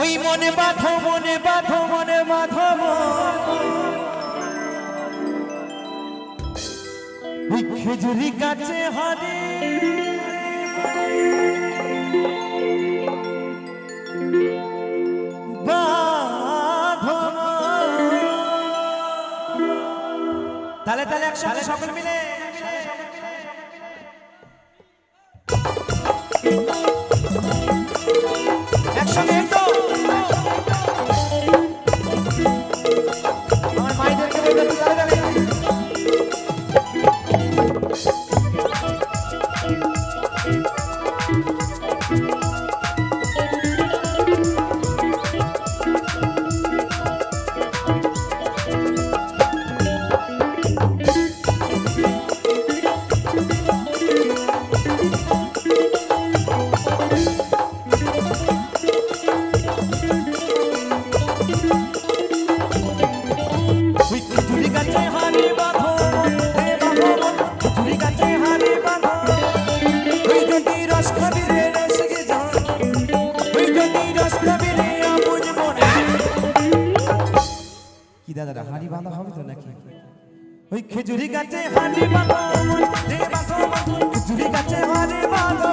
ওই মনে বাঁধো মনে বাঁধো মনে বাঁধো। ওই খেজুরি গাছে হারে। তালে তালে একসাথে সকল মিলে একসঙ্গে কি দাদা হাঁড়ি বাঁধা হবে তো নাকি? ওই খেজুরি গাছে হাঁড়ি বাঁধো, খেজুরি গাছে হাঁড়ি বাঁধো।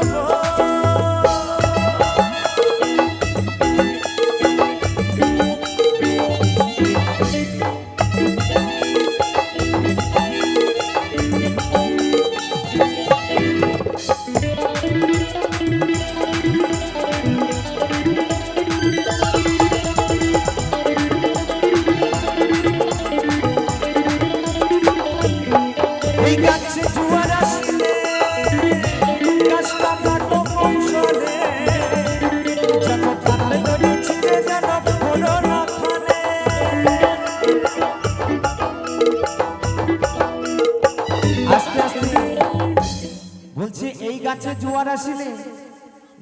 আসিলে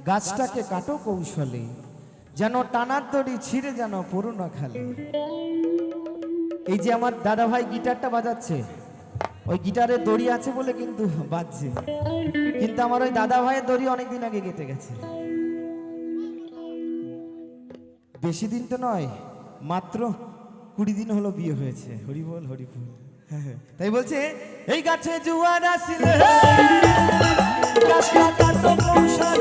গাছটাকে কাটো কৌশলে যেন টানার দড়ি ছিঁড়ে যেন পুরো না খালে। এই যে আমার দাদা ভাই গিটারটা বাজাচ্ছে ওই গিটারে দড়ি আছে বলে কিন্তু বাজছে। কিন্তু আমার ওই দাদা ভাইয়ের দড়ি অনেকদিন আগে কেটে গেছে। বেশি দিন তো নয় মাত্র কুড়ি দিন হলো বিয়ে হয়েছে। হরি বল হ্যাঁ, হ্যাঁ। তাই বলছে এই গাছে জুয়ার আসিলে গাছটা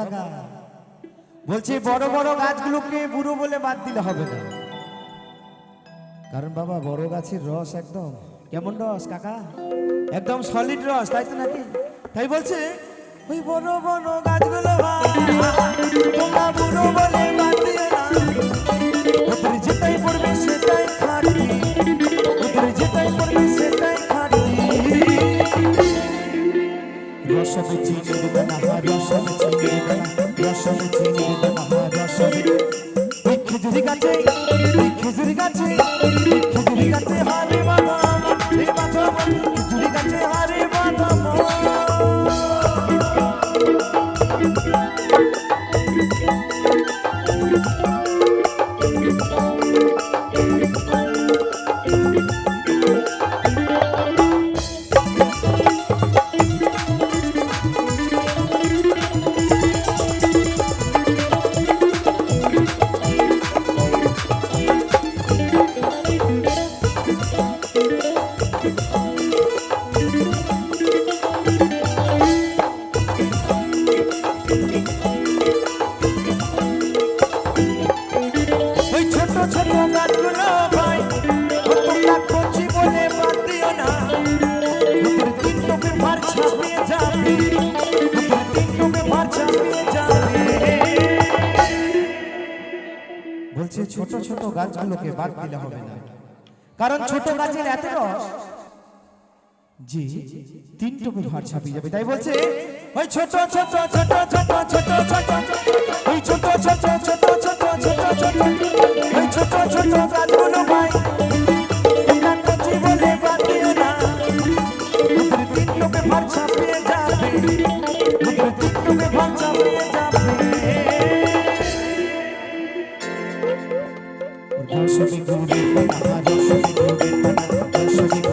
কাকা। বলছি বড় বড় গাছগুলোকে বুড়ো বলে বাদ দিলে হবে না। কারণ বাবা বড় গাছের রস একদম। কেমন রস কাকা? একদম সলিড রস তাই তো নাকি? তাই বলছে ওই বড় বড় গাছগুলো তোমরা বুড়ো বলে বাদ হা রসবে ওই খেজুরি গাছে ওই খেজুরি গাছে খেজুরি গাছে হারে বাদাম রে বাদাম খেজুরি গাছে হারে বাদাম বলছে ছোট ছোট গাছগুলোকে বাদ দিলে হবে না কারণ ছোট গাছের এত রস জি তিন টুকু ভার ছাপিয়ে যাবে তাই বলছে ওই ছোট ছোট ছোট ছোট ছোট ছোট ওই ছোট ছোট ছোট ছোট ছোট ছোট ওই ছোট ছোট গাছগুলো ভাই দর্শনে ঘুরে দর্শনে ঘুরে দর্শনে